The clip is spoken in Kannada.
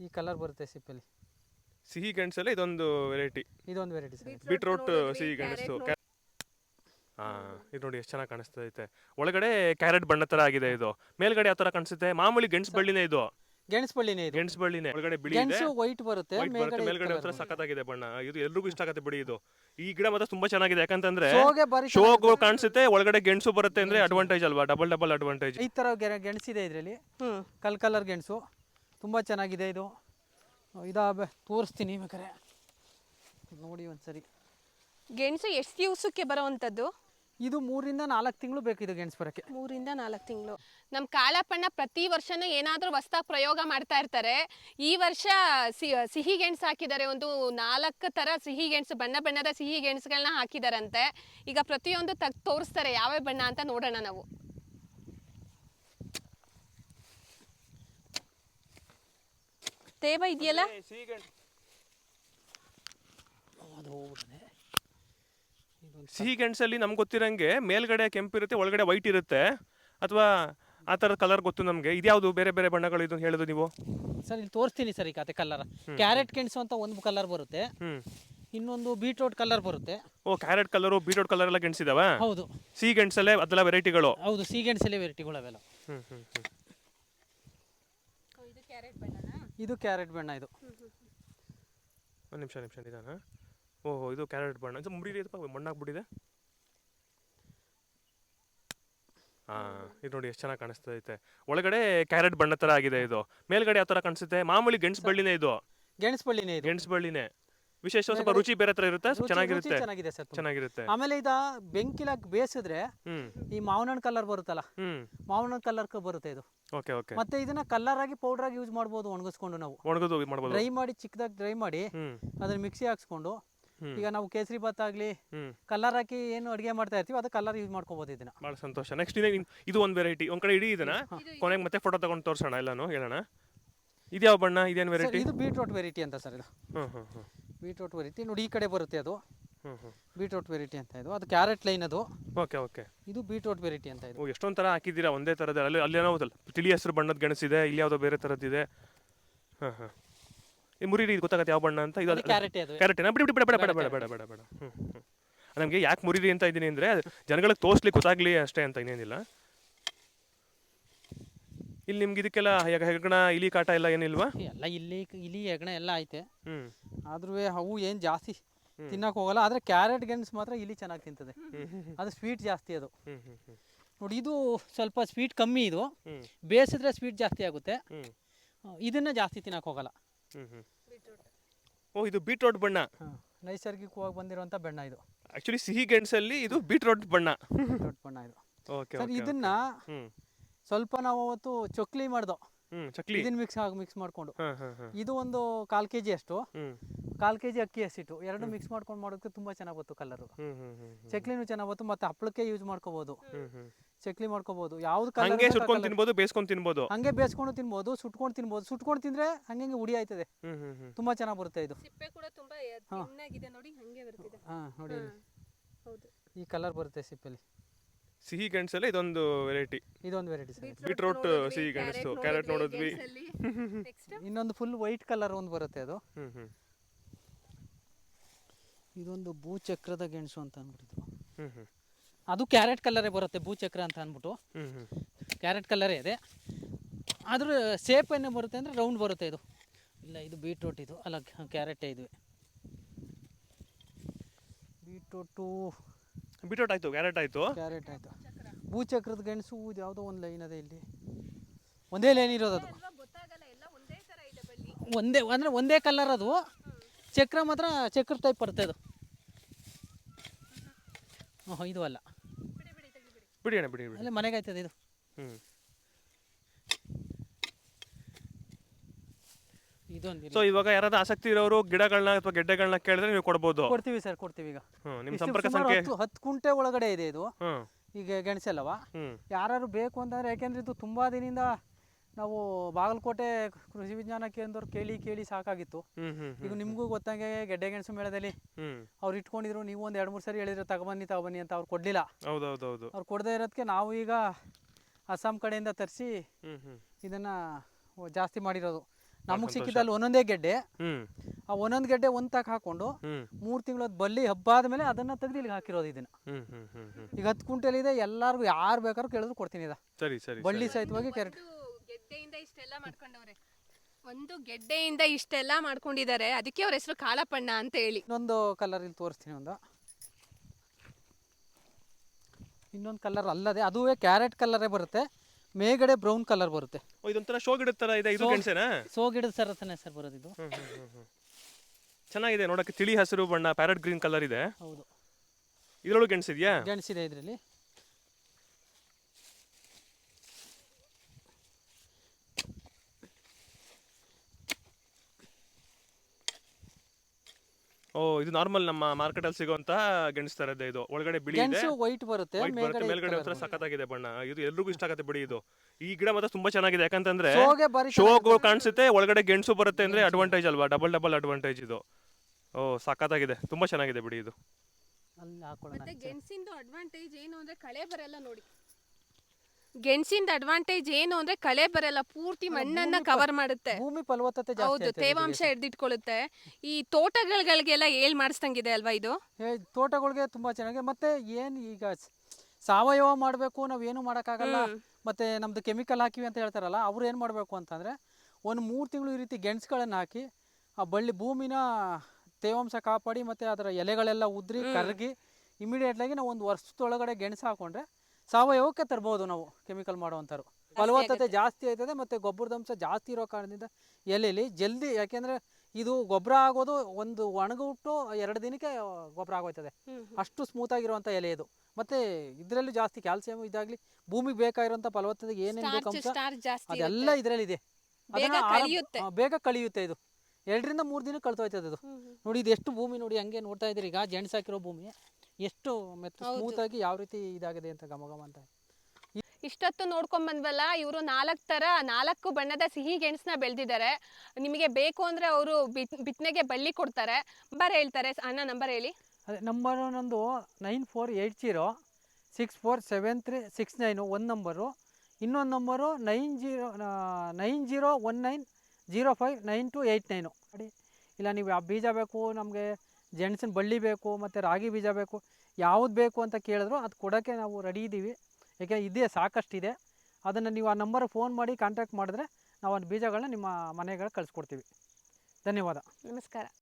ಈ ಕಲರ್ ಬರುತ್ತೆ ಸಿಪ್ಪಲ್ಲಿ ಸಿಹಿ ಗೆಣಸಲ್ಲಿ ಇದೊಂದು ವೆರೈಟಿ ಇದೊಂದು ವೆರೈಟಿ ಸರ್. ಬೀಟ್ರೂಟ್ ಸಿಹಿ ಗೆಣಸು. ಹಾ ಇದು ನೋಡಿ ಎಷ್ಟು ಚೆನ್ನಾಗಿ ಕಾಣಿಸ್ತೈತೆ ಒಳಗಡೆ ಕ್ಯಾರೆಟ್ ಬಣ್ಣ ತರ ಆಗಿದೆ ಇದು. ಮೇಲ್ಗಡೆ ಯಾವ ತರ ಕಾಣಿಸುತ್ತೆ? ಮಾಮೂಲಿ ಗೆಣಸು ಬಳ್ಳಿನೇ ಇದು. ಗೆಣಸು ಬಳ್ಳಿನೇ ಇದು. ಗೆಣಸು ಬಳ್ಳಿನೇ. ಒಳಗಡೆ ಬಿಳಿ ಇದೆ. ಗೆಣಸು ವೈಟ್ ಬರುತ್ತೆ White ಬರುತ್ತೆ. ಮೇಲ್ಗಡೆ ಮೇಲ್ಗಡೆ ಒಂಥರ ಸಖತ್ತಾಗಿದೆ ಬಣ್ಣ. ಇದು ಎಲ್ರಿಗೂ ಇಷ್ಟ ಆಗುತ್ತೆ ಬಿಡಿ ಇದು. ಈ ಗಿಡ ಮಾತ್ರ ತುಂಬಾ ಚೆನ್ನಾಗಿದೆ. ಯಾಕಂತಂದ್ರೆ ಶೋಗೆ ಬಾರಿ ಶೋಗು ಕಾಣಿಸುತ್ತೆ ಒಳಗಡೆ ಗೆಣಸು ಬರುತ್ತೆ ಅಂದ್ರೆ ಅಡ್ವಾಂಟೇಜ್ ಅಲ್ವಾ? ಡಬಲ್ ಡಬಲ್ ಅಡ್ವಾಂಟೇಜ್ ಈ ತರ ಗೆಣಸಿದೆ ಇದರಲ್ಲಿ. ಹ್ಮ್. ಕಲ್ ಕಲರ್ ಗೆಣಸು. ತುಂಬ ಚೆನ್ನಾಗಿದೆ ಇದು. ಇದಾ ತೋರಿಸ್ತೀನಿ ಬೇಕಾರೆ ನೋಡಿ ಒಂದ್ಸರಿ. ಗೆಣಸು ಎಷ್ಟು ದಿವಸಕ್ಕೆ ಬರೋವಂಥದ್ದು ಇದು ಮೂರಿಂದ ನಾಲ್ಕು ತಿಂಗಳು ಬೇಕು ಇದು ಗೆಣಸು ಬರೋಕ್ಕೆ. ಮೂರಿಂದ ನಾಲ್ಕು ತಿಂಗಳು. ನಮ್ಮ ಕಾಳಪ್ಪಣ್ಣ ಪ್ರತಿ ವರ್ಷನೂ ಏನಾದರೂ ಹೊಸ್ದಾಗಿ ಪ್ರಯೋಗ ಮಾಡ್ತಾ ಇರ್ತಾರೆ. ಈ ವರ್ಷ ಸಿ- ಸಿಹಿ ಗೆಣಸು ಹಾಕಿದ್ದಾರೆ. ಒಂದು ನಾಲ್ಕು ಥರ ಸಿಹಿ ಗೆಣಸು ಬಣ್ಣ ಬಣ್ಣದ ಸಿಹಿ ಗೆಣಸುಗಳನ್ನ ಹಾಕಿದಾರಂತೆ. ಈಗ ಪ್ರತಿಯೊಂದು ತಗ್ ತೋರಿಸ್ತಾರೆ. ಯಾವ್ಯಾವ ಬಣ್ಣ ಅಂತ ನೋಡೋಣ ನಾವು. ತೇವ ಇದೆಯಲ್ಲ? ಸಿಹಿ ಗೆಣಸಲ್ಲಿ ನಮ್ಗೆ ಗೊತ್ತಿರಂಗೆ ಮೇಲ್ಗಡೆ ಕೆಂಪು ಇರುತ್ತೆ ಒಳಗಡೆ ವೈಟ್ ಇರುತ್ತೆ. ಅಥವಾ ಆ ಥರದ ಕಲರ್ ಗೊತ್ತು ನಮಗೆ? ಇದ್ಯಾವುದು? ಬೇರೆ ಬೇರೆ ಬಣ್ಣಗಳು ಇದು ಹೇಳೋದು ನೀವು? ಸರ್ ಇಲ್ಲಿ ತೋರಿಸ್ತೀನಿ ಸರ್ ಈ ಕತೆ ಕಲರ್. ಕ್ಯಾರೆಟ್ ಗೆಣಸು ಅಂತ ಒಂದು ಕಲರ್ ಬರುತ್ತೆ. ಇನ್ನೊಂದು ಬೀಟ್ರೋಟ್ ಕಲರ್ ಬರುತ್ತೆ. ಓ ಕ್ಯಾರೆಟ್ ಕಲರು ಬೀಟ್ರೋಟ್ ಕಲರ್ ಎಲ್ಲ ಗೆಣಸಿದಾವ ಹೌದು. ಸಿಹಿ ಗೆಣಸಲ್ಲೇ ಅದೆಲ್ಲ ವೆರೈಟಿಗಳು. ಹೌದು ಸಿಗೆಣಸಲ್ಲಿ ವೆರೈಟಿಗಳು ಅವೆಲ್ಲ. ಹ್ಞೂ ಹ್ಞೂ ಹ್ಮ್. ಇದು ಕ್ಯಾರೆಟ್ ಬಣ್ಣ ಇದು. ಒಂದು ನಿಮಿಷ ನಿಮಿಷ ನಿಧಾನ. ಓಹೋ ಇದು ಕ್ಯಾರೆಟ್ ಬಣ್ಣ. ಇದು ಮುರಿ ಇದಪ್ಪ ಮಣ್ಣಾಗ್ಬಿಟ್ಟಿದೆ. ಹಾಂ ಇದು ನೋಡಿ ಎಷ್ಟು ಚೆನ್ನಾಗಿ ಕಾಣಿಸ್ತೈತೆ. ಒಳಗಡೆ ಕ್ಯಾರೆಟ್ ಬಣ್ಣ ಥರ ಆಗಿದೆ ಇದು. ಮೇಲ್ಗಡೆ ಯಾವ ಥರ ಕಾಣಿಸುತ್ತೆ? ಮಾಮೂಲಿ ಗೆಣಸು ಬಳ್ಳಿನೇ ಇದು. ಗೆಣಸು ಬಳ್ಳಿನೇ ಗೆಣಸು ಬಳ್ಳಿನೇ. ವಿಶೇಷ ಸ್ವಲ್ಪ ರುಚಿ ಬೇರೆ ತರ ಇರುತ್ತೆ ರುಚಿ- ಚೆನ್ನಾಗಿರುತ್ತೆ. ಚೆನ್ನಾಗಿದೆ ಸರ್ ಚೆನ್ನಾಗಿರುತ್ತೆ. ಆಮೇಲೆ ಇದ ಬೆಂಕಿಲಾಗಿ ಬೇಯಿಸಿದ್ರೆ ಹ್ಮ್. ಈ ಮಾವಿನ ಕಲರ್ ಬರುತ್ತಲ್ಲ ಹ್ಮ್. ಮಾವಿನ ಕಲರ್ ಬರುತ್ತೆ ಇದು. Okay okay. ಮತ್ತೆ ಇದನ್ನ ಕಲರ್ ಆಗಿ ಪೌಡರ್ ಆಗಿ ಯೂಸ್ ಮಾಡಬಹುದು ಒಣಗಿಸ್ಕೊಂಡು ನಾವು. ಒಣಗೋದು ಇದು ಮಾಡ್ಬೋದು. ಡ್ರೈ ಮಾಡಿ ಚಿಕ್ಕದಾಗಿ ಡ್ರೈ ಮಾಡಿ ಹ್ಮ್. ಅದನ್ನ ಮಿಕ್ಸಿ ಹಾಕ್ಸ್ಕೊಂಡು ಹ್ಮ್. ಈಗ ನಾವು ಕೇಸರಿ ಭಾತ್ ಆಗ್ಲಿ ಹ್ಮ್. ಕಲರ್ ಹಾಕಿ ಏನು ಅಡುಗೆ ಮಾಡ್ತಾ ಇರ್ತೀವಿ ಅದು ಕಲರ್ ಯೂಸ್ ಮಾಡ್ಕೋಬಹುದು ಇದನ್ನ. ಬಹಳ ಸಂತೋಷ. ನೆಕ್ಸ್ಟ್ ಇದು ಒಂದ್ ವೆರೈಟಿ ಒಂದ್ ಕಡೆ ಇಡೀ ಇದನ್ನ. ಕೊನೆಗೆ ಮತ್ತೆ ಫೋಟೋ ತಗೊಂಡು ತೋರ್ಸೋಣ ಎಲ್ಲಾನು ಹೇಳೋಣ. ಇದ್ಯಾವ ಬಣ್ಣ ಇದೇನು ಸರ್ ವೆರೈಟಿ ಇದು ಬೀಟ್ರೋಟ್ ವೆರೈಟಿ ಅಂತ ಸರ್ ಇದು. ಹ್ಮ್ ಹ್ಮ್ ಹ್ಮ್. Beetroot variety. ನೋಡಿ ಈ ಕಡೆ ಬರುತ್ತೆ ಅದು. ಹ್ಞೂ ಹ್ಞೂ ಬೀಟ್ರೋಟ್ ವೆರೈಟಿ ಅಂತ ಇದು. ಅದು ಕ್ಯಾರೆಟ್ ಲೈನ್ ಅದು. Okay okay. ಇದು ಬೀಟ್ರೂಟ್ ವೆರೈಟಿ ಅಂತ ಇದು. ಓ ಎಷ್ಟೊಂದು ಥರ ಹಾಕಿದ್ದೀರಾ? ಒಂದೇ ಥರದ ಅಲ್ಲಿ ಅಲ್ಲೇನೋ ಹೌದಲ್ಲ ತಿಳಿ ಹೆಸರು ಬಣ್ಣದ ಗೆಣಸಿದೆ ಇಲ್ಲಿ ಯಾವುದೋ ಬೇರೆ ಥರದ್ದಿದೆ ಹಾಂ ಹಾಂ. ಈ ಮುರಿರಿ ಇದು ಗೊತ್ತಾಗತ್ತೆ ಯಾವ ಬಣ್ಣ ಅಂತ? ಇದು ಅದು ಕ್ಯಾರೆಟ್ ಅದು. ಬಿಡಿ ಬೇಡ ಬೇಡ ಬೇಡ ಬೇಡ ಬೇಡ ಬೇಡ ಬೇಡ. ಹ್ಞೂ ಹ್ಞೂ ನಮಗೆ ಯಾಕೆ ಮುರಿರಿ ಅಂತ ಇದ್ದೀನಿ ಅಂದರೆ ಜನಗಳಿಗೆ ತೋರಿಸ್ಲಿಕ್ಕೆ ಗೊತ್ತಾಗಲಿ ಅಷ್ಟೇ ಅಂತ ಇನ್ನೇನಿಲ್ಲ. ಇಲ್ಲಿ ನಿಮ್ಗೆ ಇದಕ್ಕೆಲ್ಲ ಹೆಗಣ ಹೆಗ್ಗಣ ಇಲಿ ಕಾಟ ಎಲ್ಲ ಏನಿಲ್ವಾ ಎಲ್ಲ ಇಲ್ಲಿ ಇಲಿ ಹೆಗ್ಣ ಎಲ್ಲ ಐತೆ. ಆದ್ರೂ ಅವು ಏನು ಜಾಸ್ತಿ ತಿನ್ನಕ್ ಹೋಗಲ್ಲ. ಆದ್ರೆ ಕ್ಯಾರೆಟ್ ಗೆಣಸು ಮಾತ್ರ ಇಲಿ ಚೆನ್ನಾಗಿ ತಿಂತದೆ. ಅದು ಸ್ವೀಟ್ ಜಾಸ್ತಿ ಅದು. ನೋಡಿ ಇದು ಸ್ವಲ್ಪ ಸ್ವೀಟ್ ಕಮ್ಮಿ ಇದು. ಬೇಸಿದ್ರೆ ಬೇಯಿಸಿದ್ರೆ ಸ್ವೀಟ್ ಜಾಸ್ತಿ ಆಗುತ್ತೆ. ಆ, ಇದನ್ನ ಜಾಸ್ತಿ ತಿನ್ನಕ್ ಹೋಗಲ್ಲ. ಓ ಇದು ಬೀಟ್ರೋಟ್ ಬಣ್ಣ. ನೈಸರ್ಗಿಕವಾಗಿ ಬಂದಿರುವಂತ ಬಣ್ಣ ಇದು. ಆ್ಯಕ್ಚುಲಿ ಸಿಹಿ ಗೆಣಸಲ್ಲಿ ಇದು ಬೀಟ್ರೋಟ್ ಬಣ್ಣ. ದೊಡ್ಡ ಬಣ್ಣ ಇದು. ಓಕೆ ಸರ್ ಓಕೆ ಇದನ್ನ ಸ್ವಲ್ಪ ನಾವು ಅವತ್ತು ಚೊಕ್ಲಿ ಮಾಡ್ದೋ. ಚಕ್ಲಿ. ಇದನ್ನ ಮಿಕ್ಸ್ ಆಗಿ ಮಿಕ್ಸ್ ಮಾಡ್ಕೊಂಡು. ಹಾಂ ಹಾಂ ಹಾಂ ಇದು ಒಂದು ಕಾಲ್ ಕೆ ಜಿ ಅಷ್ಟು ಕಾಲ್ ಕೆಜಿ ಕೆ ಜಿ ಅಕ್ಕಿ ಹಸಿಟ್ಟು ಎರಡು ಮಿಕ್ಸ್ ಮಾಡ್ಕೊಂಡು ಮಾಡೋದಕ್ಕೆ ತುಂಬಾ ಚೆನ್ನಾಗಿ ಬಂತು ಕಲರ್ ಚಕ್ಲಿನು ಚಕ್ಲಿನೂ ಚೆನ್ನಾಗಿ ಬಂತು ಮತ್ತೆ ಹಪ್ಪಳಕ್ಕೆ ಯೂಸ್ ಮಾಡ್ಕೋಬಹುದು ಚಕ್ಲಿ ಮಾಡ್ಕೋಬಹುದು ಯಾವ್ದು ಹಂಗೆ ಕಲರ್ ಸುಟ್ಕೊಂಡು ತಿನ್ಬೋದು ಬೇಸ್ಕೊಂಡ್ ತಿನ್ಬೋದು. ಹಂಗೆ ಬೇಸ್ಕೊಂಡು ತಿನ್ಬೋದು ಸುಟ್ಕೊಂಡು ತಿನ್ಬೋದು. ಸುಟ್ಕೊಂಡು ತಿಂದ್ರೆ ಹಂಗೆ ಉಡಿ ಆಯ್ತದೆ. ತುಂಬಾ ಚೆನ್ನಾಗಿ ಬರುತ್ತೆ ಇದು. ಸಿಪ್ಪೆ ಕೂಡ ತುಂಬಾ ಚೆನ್ನಾಗಿದೆ ನೋಡಿ ಹಂಗೆ ಬರ್ತಿದೆ. ಹಾಂ ನೋಡಿ ಇಲ್ಲಿ. ಹೌದು. ಈ ಕಲರ್ ಬರುತ್ತೆ ಸಿಪ್ಪಲ್ಲಿ ಸಿಹಿ ಗೆಣಸಲ್ಲಿ ಇದೊಂದು ವೆರೈಟಿ ಇದೊಂದು ವೆರೈಟಿ ಸರ್. ಬೀಟ್ರೂಟ್ ಸಿಹಿ ಗೆಣಸು ಕ್ಯಾರೆಟ್ ನೋಡಿದ್ವಿ. ಇನ್ನೊಂದು ಫುಲ್ ವೈಟ್ ಕಲರ್ ಒಂದು ಬರುತ್ತೆ ಅದು. ಹ್ಞೂ ಹ್ಞೂ ಇದೊಂದು ಭೂಚಕ್ರದ ಗೆಣಸು ಅಂತ ಅಂದ್ಬಿಟ್ಟಿದ್ರು ಹ್ಞೂ ಹ್ಞೂ ಅದು ಕ್ಯಾರೆಟ್ ಕಲರೇ ಬರುತ್ತೆ ಭೂಚಕ್ರ ಅಂತ ಅಂದ್ಬಿಟ್ಟು ಹ್ಞೂ ಹ್ಞೂ ಕ್ಯಾರೆಟ್ ಕಲರೇ ಇದೆ. ಆದ್ರೆ ಸೇಪ್ ಏನೇ ಬರುತ್ತೆ ಅಂದರೆ ರೌಂಡ್ ಬರುತ್ತೆ ಇದು. ಇಲ್ಲ ಇದು ಬೀಟ್ರೂಟ್ ಇದು. ಅಲ್ಲ ಕ್ಯಾರೆಟೇ ಇದು ಬೀಟ್ರೂಟು ಬೀಟ್ರೂಟ್ ಆಯ್ತು ಕ್ಯಾರೆಟ್ ಆಯಿತು. ಕ್ಯಾರೆಟ್ ಆಯಿತು. ಭೂಚಕ್ರದ ಗೆಣಸು ಇದು ಯಾವುದೋ ಒಂದು ಲೈನ್ ಅದೇ ಇಲ್ಲಿ. ಒಂದೇ ಲೈನ್ ಇರೋದು ಅದು. ಗೊತ್ತಾಗಲ್ಲ ಎಲ್ಲ ಒಂದೇ ತರ ಇದೆ ಬಳ್ಳಿ ಒಂದೇ ಅಂದರೆ ಒಂದೇ ಕಲರ್ ಅದು. ಚಕ್ರ ಮಾತ್ರ ಚಕ್ರ ಟೈಪ್ ಬರುತ್ತೆ ಅದು. ಹಾಂ ಇದು ಅಲ್ಲ. ಬಿಡಿ ಅಣ್ಣ ಬಿಡಿ ಬಿಡಿ. ಅಲ್ಲೇ ಮನೆಗೆ ಆಯ್ತದೆ ಇದು. ಹ್ಞೂ ಇದೊಂದು ಸೊ ಇವಾಗ ಯಾರಾದ್ರೂ ಆಸಕ್ತಿ ಇರೋರು ಗಿಡಗಳನ್ನ ಅಥವಾ ಗೆಡ್ಡೆಗಳನ್ನ ಕೇಳಿದ್ರೆ ನೀವು ಕೊಡಬಹುದು ಕೊಡ್ತೀವಿ ಸರ್ ಕೊಡ್ತೀವಿ ಈಗ. ನಿಮ್ಮ ಇಷ್ಟು ಸಂಪರ್ಕ ಸುಮಾರು ಸಂಖ್ಯೆ ಹತ್ತು ಹತ್ತು ಕುಂಟೆ ಒಳಗಡೆ ಇದೆ ಇದು. ಈಗ ಗೆಣಸಲ್ಲವ ಯಾರು ಬೇಕು ಅಂತಂದ್ರೆ ಯಾಕೆಂದ್ರೆ ಇದು ತುಂಬಾ ದಿನದಿಂದ ನಾವು ಬಾಗಲಕೋಟೆ ಕೃಷಿ ವಿಜ್ಞಾನ ಕೇಂದ್ರ ಕೇಳಿ ಕೇಳಿ ಸಾಕಾಗಿತ್ತು. ಇದು ಈಗ ನಿಮಗೂ ಗೊತ್ತಂಗೆ ಗೆಡ್ಡೆ ಗೆಣಸು ಮೇಳದಲ್ಲಿ ಹ್ಮ್. ಅವ್ರು ಇಟ್ಕೊಂಡಿದ್ರು ನೀವು ಒಂದ್ ಎರಡು ಮೂರು ಸರಿ ಹೇಳಿದ್ರೆ ತಗೊಬನ್ನಿ ತಗೊಬನ್ನಿ ಅಂತ ಅವ್ರು ಕೊಡಲಿಲ್ಲ. ಹೌದು ಹೌದು ಹೌದು ಅವ್ರು ಕೊಡದೇ ಇರೋದಕ್ಕೆ ನಾವು ಈಗ ಅಸ್ಸಾಂ ಕಡೆಯಿಂದ ತರಿಸಿ ಇದನ್ನು ಜಾಸ್ತಿ ಮಾಡಿರೋದು. ನಮಗೆ ಸಿಕ್ಕಿದಲ್ಲಿ ಒಂದೊಂದೇ ಗೆಡ್ಡೆ. ಹ್ಮ್. ಆ ಒಂದೊಂದ್ ಗೆಡ್ಡೆ ಒಂದ್ ತಾಕ್ ಹಾಕೊಂಡು ಹ್ಮ್. ಮೂರು ತಿಂಗಳು ಬಲ್ಲಿ ಹಬ್ಬ ಆದ್ಮೇಲೆ ಅದನ್ನ ತೆಗ್ದು ಇಲ್ಲಿ ಹಾಕಿರೋದು ಇದನ್ನ. ಹ್ಮ್ ಹ್ಮ್ ಹ್ಮ್ ಹ್ಮ್ ಈಗ ಹತ್ತು ಕುಂಟೆಲ್ ಇದೆ ಎಲ್ಲಾರ್ಗು ಯಾರು ಬೇಕಾದ್ರೂ ಕೇಳಿದ್ರು ಕೊಡ್ತೀನಿ ಇದ ಸರಿ ಸರಿ ಬಳ್ಳಿ ಸಹಿತವಾಗಿ ಕ್ಯಾರೆಟ್ ಒಂದು ಗೆಡ್ಡೆಯಿಂದ ಇಷ್ಟೆಲ್ಲ ಮಾಡ್ಕೊಂಡವ್ರೆ. ಒಂದು ಗೆಡ್ಡೆಯಿಂದ ಇಷ್ಟೆಲ್ಲ ಮಾಡ್ಕೊಂಡಿದ್ದಾರೆ. ಅದಕ್ಕೆ ಅವ್ರ ಹೆಸರು ಕಾಳಪಣ್ಣ ಅಂತ ಹೇಳಿ. ಇನ್ನೊಂದು ಕಲರ್ ಇಲ್ಲಿ ತೋರಿಸ್ತೀನಿ ಒಂದು. ಇನ್ನೊಂದು ಕಲರ್ ಅಲ್ಲದೆ ಅದುವೇ ಕ್ಯಾರೆಟ್ ಕಲರೇ ಬರುತ್ತೆ. ಮೇಗಡೆ ಬ್ರೌನ್ ಕಲರ್ ಬರುತ್ತೆ. ಓ, ಇದೊಂಥರ ಶೋ ಗಿಡದ ತರ ಇದೆ ಇದು ಗೆಣಸೇನಾ ಸೋ ಗಿಡದ ಸರತನೇ ಸರ್ ಬರೋದು ಇದು. ಚೆನ್ನಾಗಿದೆ ನೋಡಕ್ಕೆ ತಿಳಿ ಹಸಿರು ಬಣ್ಣ ಪ್ಯಾರಟ್ ಗ್ರೀನ್ ಕಲರ್ ಇದೆ. ಹೌದು. ಇದರೊಳಗೆ ಗೆಣಸಿದ್ಯಾ? ಗೆಣಸಿದೆ ಇದರಲ್ಲಿ. ಓ ಇದು ನಾರ್ಮಲ್ ನಮ್ಮ ಮಾರ್ಕೆಟ್ ಅಲ್ಲಿ ಸಿಗುವಂತ ಗೆಣಸು ತರ ಇದೆ. ಇದು ಒಳಗಡೆ ಬಿಳಿ ಇದೆ. ಗೆಣಸು ವೈಟ್ ಬರುತ್ತೆ ವೈಟ್ ಬರುತ್ತೆ ಮೇಲ್ಗಡೆ ಮೇಲ್ಗಡೆ ಒಂಥರ ಸಖತ್ತಾಗಿದೆ ಬಣ್ಣ. ಇದು ಎಲ್ರಿಗೂ ಇಷ್ಟ ಆಗುತ್ತೆ ಬಿಡಿ ಇದು. ಈ ಗಿಡ ಮಾತ್ರ ತುಂಬಾ ಚೆನ್ನಾಗಿದೆ ಯಾಕಂತಂದ್ರೆ ಶೋಗೆ ಬಾರಿ ಶೋಗು ಕಾಣಿಸುತ್ತೆ ಒಳಗಡೆ ಗೆಣಸು ಬರುತ್ತೆ ಅಂದ್ರೆ ಅಡ್ವಾಂಟೇಜ್ ಅಲ್ವಾ? ಡಬಲ್ ಡಬಲ್ ಅಡ್ವಾಂಟೇಜ್ ಇದು. ಓ ಸಖತ್ತಾಗಿದೆ ತುಂಬಾ ಚೆನ್ನಾಗಿದೆ ಬಿಡಿ ಇದು. ಅಲ್ಲಿ ಹಾಕೊಳ್ಳೋಣ ಮತ್ತೆ ಗೆಣಸಿಂದ ಅಡ್ವಾಂಟೇಜ್ ಏನು ಅಂದ್ರೆ ಕಳೆ ಬರಲ್ಲ ನೋಡಿ. ಗೆಣಸಿಂದ ಅಡ್ವಾಂಟೇಜ್ ಏನು ಅಂದ್ರೆ ಕಳೆ ಬರಲ್ಲ ಪೂರ್ತಿ ಮಣ್ಣನ್ನ ಕವರ್ ಮಾಡುತ್ತೆ. ಭೂಮಿ ಫಲವತ್ತತೆ ಜಾಸ್ತಿ ಹೌದು ತೇವಾಂಶ ಹಿಡಿದಿಟ್ಕೊಳ್ಳುತ್ತೆ ಈ ತೋಟಗಳಿಗೆಲ್ಲ ಏಳ್ ಮಾಡಿಸ್ದಂಗಿದೆ ಅಲ್ವಾ ಇದು? ತೋಟಗಳಿಗೆ ತುಂಬಾ ಚೆನ್ನಾಗಿ ಮತ್ತೆ ಏನ್ ಈಗ ಸ್- ಸಾವಯವ ಮಾಡಬೇಕು ನಾವೇನು ಮಾಡೋಕ್ಕಾಗಲ್ಲ ಮತ್ತೆ ನಮ್ದು ಕೆಮಿಕಲ್ ಹಾಕಿವಿ ಅಂತ ಹೇಳ್ತಾರಲ್ಲ ಅವ್ರು ಏನು ಮಾಡಬೇಕು ಅಂತಂದ್ರೆ ಒಂದು ಮೂರು ತಿಂಗಳು ಈ ರೀತಿ ಗೆಣಸುಗಳನ್ನು ಹಾಕಿ ಆ ಬಳ್ಳಿ ಭೂಮಿನ ತೇವಾಂಶ ಕಾಪಾಡಿ ಮತ್ತೆ ಅದರ ಎಲೆಗಳೆಲ್ಲ ಉದ್ರಿ ಕರಗಿ ಇಮಿಡಿಯೇಟ್ಲಾಗಿ ನಾವು ಒಂದು ವರ್ಷದೊಳಗಡೆ ಗೆಣಸು ಹಾಕೊಂಡ್ರೆ ಸಾವಯವಕ್ಕೆ ತರ್ಬೋದು ನಾವು ಕೆಮಿಕಲ್ ಮಾಡುವಂಥವ್ರು. ಫಲವತ್ತತೆ ಜಾಸ್ತಿ ಆಯ್ತದೆ ಮತ್ತೆ ಗೊಬ್ಬರದ ಅಂಶ ಜಾಸ್ತಿ ಇರೋ ಕಾರಣದಿಂದ ಎಲೆಲಿ ಜಲ್ದಿ ಯಾಕೆಂದ್ರೆ ಇದು ಗೊಬ್ಬರ ಆಗೋದು ಒಂದು ಒಣಗುಟ್ಟು ಎರಡು ದಿನಕ್ಕೆ ಗೊಬ್ಬರ ಆಗೋಯ್ತದೆ. ಅಷ್ಟು ಸ್ಮೂತ್ ಆಗಿರುವಂಥ ಎಲೆ ಇದು. ಮತ್ತೆ ಇದರಲ್ಲೂ ಜಾಸ್ತಿ ಕ್ಯಾಲ್ಸಿಯಂ ಇದಾಗ್ಲಿ ಭೂಮಿಗೆ ಬೇಕಾಗಿರುವಂಥ ಫಲವತ್ತತೆ ಏನೇನು ಬೇಕಂಶ ಅದೆಲ್ಲ ಇದರಲ್ಲಿ ಇದೆ ಬೇಗ ಅದನ್ನ ಕಳಿಯುತ್ತೆ. ಬೇಗ ಕಳಿಯುತ್ತೆ ಇದು. ಎರಡರಿಂದ ಮೂರು ದಿನ ಕಳ್ತೋಯ್ತದೆ ಅದು. ನೋಡಿ ಇದು ಎಷ್ಟು ಭೂಮಿ ನೋಡಿ ಹಂಗೆ ನೋಡ್ತಾ ಇದ್ದೀರಿ. ಈಗ ಜೆಂಟ್ಸ್ ಹಾಕಿರೋ ಭೂಮಿ. ಎಷ್ಟು ಮೆತ್ತ ಸ್ಮೂತ್ ಆಗಿ ಯಾವ ರೀತಿ ಇದಾಗಿದೆ ಅಂತ ಗಮ ಗಮ ಅಂತ. ಇಷ್ಟೊತ್ತು ನೋಡ್ಕೊಂಡ್ ಬಂದ್ವಲ್ಲ ಇವರು ನಾಲ್ಕು ತರ ನಾಲ್ಕು ಬಣ್ಣದ ಸಿಹಿ ಗೆಣಸನ್ನ ಬೆಳೆದಿದ್ದಾರೆ ನಿಮಗೆ ಬೇಕು ಅಂದ್ರೆ ಅವರು ಬಿತ್ತನೆಗೆ ಬಳ್ಳಿ ಕೊಡ್ತಾರೆ. ನಂಬರ್ ಹೇಳ್ತಾರೆ ಅಣ್ಣ ನಂಬರ್ ಹೇಳಿ. ಅದೇ ನಂಬರು ನಂದು nine four eight zero six four seven three six nine ಒಂದು ನಂಬರು ಇನ್ನೊಂದು number nine zero nine zero one nine zero five nine two eight nine. ಇಲ್ಲ ನೀವು ಯಾವ ಬೀಜ ಬೇಕು ನಮಗೆ ಜೆಣಸಿನ ಬಳ್ಳಿ ಬೇಕು, ಮತ್ತು ರಾಗಿ ಬೀಜ ಬೇಕು, ಯಾವ್ದು ಬೇಕು ಅಂತ ಕೇಳಿದ್ರು ಅದು ಕೊಡೋಕ್ಕೆ ನಾವು ರೆಡಿ ಇದ್ದೀವಿ ಯಾಕೆ ಇದೆ ಸಾಕಷ್ಟಿದೆ. ಅದನ್ನು ನೀವು ಆ ನಂಬರ್ ಫೋನ್ ಮಾಡಿ ಕಾಂಟ್ಯಾಕ್ಟ್ ಮಾಡಿದ್ರೆ ನಾವು ಆ ಬೀಜಗಳನ್ನ ನಿಮ್ಮ ಮನೆಗಳಿಗೆ ಕಳಿಸ್ಕೊಡ್ತೀವಿ. ಧನ್ಯವಾದ. ನಮಸ್ಕಾರ.